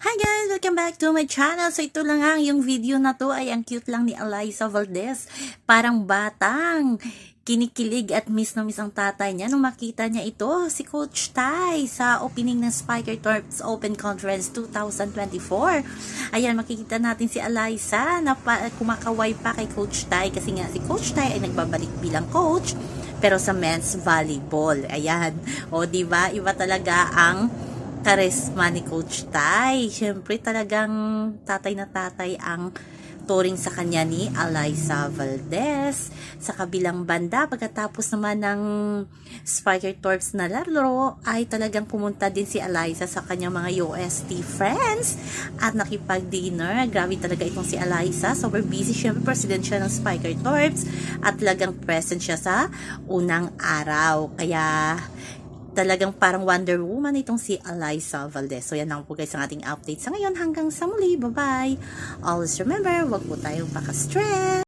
Hi guys! Welcome back to my channel. So ito lang ang yung video na to ay ang cute lang ni Eliza Valdez. Parang batang kinikilig at miss na miss ang tatay niya nung makita niya ito, si Coach Tai sa opening ng Spiker Torps Open Conference 2024. Ayan, makikita natin si Eliza na pa, kumakaway pa kay Coach Tai kasi nga si Coach Tai ay nagbabalik bilang coach pero sa men's volleyball. Ayan. O, di ba? Iba talaga ang karisma ni Coach Tai. Siyempre talagang tatay na tatay ang turing sa kanya ni Eliza Valdez. Sa kabilang banda, pagkatapos naman ng Spiker Torps na laro, ay talagang pumunta din si Eliza sa kanyang mga UST friends at nakipag-dinner. Grabe talaga itong si Eliza. Super busy. Siyempre, president siya ng Spiker Torps at talagang present siya sa unang araw. Kaya, talagang parang Wonder Woman itong si Eliza Valdez. So yan lang po guys ang ating update sa ngayon. Hanggang sa muli. Bye-bye. Always remember, wag po tayong paka-stress.